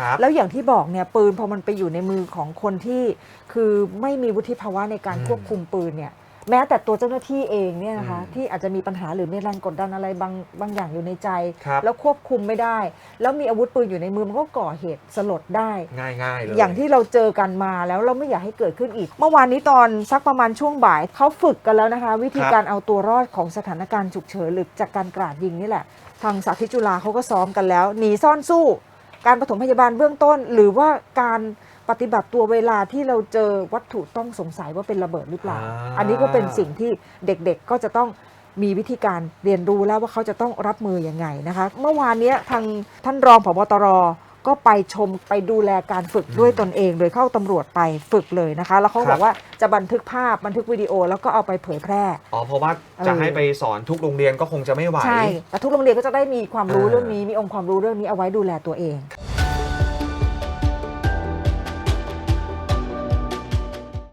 ครับ แล้วอย่างที่บอกเนี่ยปืนพอมันไปอยู่ในมือของคนที่คือไม่มีวุฒิภาวะในการอืมควบคุมปืนเนี่ยแม้แต่ตัวเจ้าหน้าที่เองเนี่ยนะคะอืมที่อาจจะมีปัญหาหรือมีแรงกดดันอะไรบางบางอย่างอยู่ในใจครับแล้วควบคุมไม่ได้ แล้วมีอาวุธปืนอยู่ในมือมันก็ก่อเหตุสลดได้ ง่ายๆเลยอย่างที่เราเจอกันมาแล้วเราไม่อยากให้เกิดขึ้นอีก เมื่อวานนี้ตอนสักประมาณช่วงบ่ายเขาฝึกกันแล้วนะคะ วิธีการเอาตัวรอดของสถานการณ์ฉุกเฉินหรือจากการกราดยิงนี่แหละ ทางสาธิตจุฬาเขาก็ซ้อมกันแล้วหนีซ่อนสู้ การปฐมพยาบาลเบื้องต้น หรือว่าการปฏิบัติตัวเวลาที่เราเจอวัตถุต้องสงสัยว่าเป็นระเบิดหรือเปล่า อ่า อันนี้ก็เป็นสิ่งที่เด็กๆก็จะต้องมีวิธีการเรียนรู้แล้วว่าเขาจะต้องรับมือยังไงนะคะ เมื่อวานเนี้ยทางท่านรองผบตรก็ไปชมไปดูแลการฝึกด้วยตนเอง โดยเข้าตำรวจไปฝึกเลยนะคะ แล้วเขาครับบอกว่าจะบันทึกภาพบันทึกวิดีโอแล้วก็เอาไปเผยแพร่ อ๋อเพราะว่าจะเออให้ไปสอนทุกโรงเรียนก็คงจะไม่ไหว ใช่ แต่ทุกโรงเรียนก็จะได้มีความรู้อ่าเรื่องนี้ มีองค์ความรู้เรื่องนี้เอาไว้ดูแลตัวเอง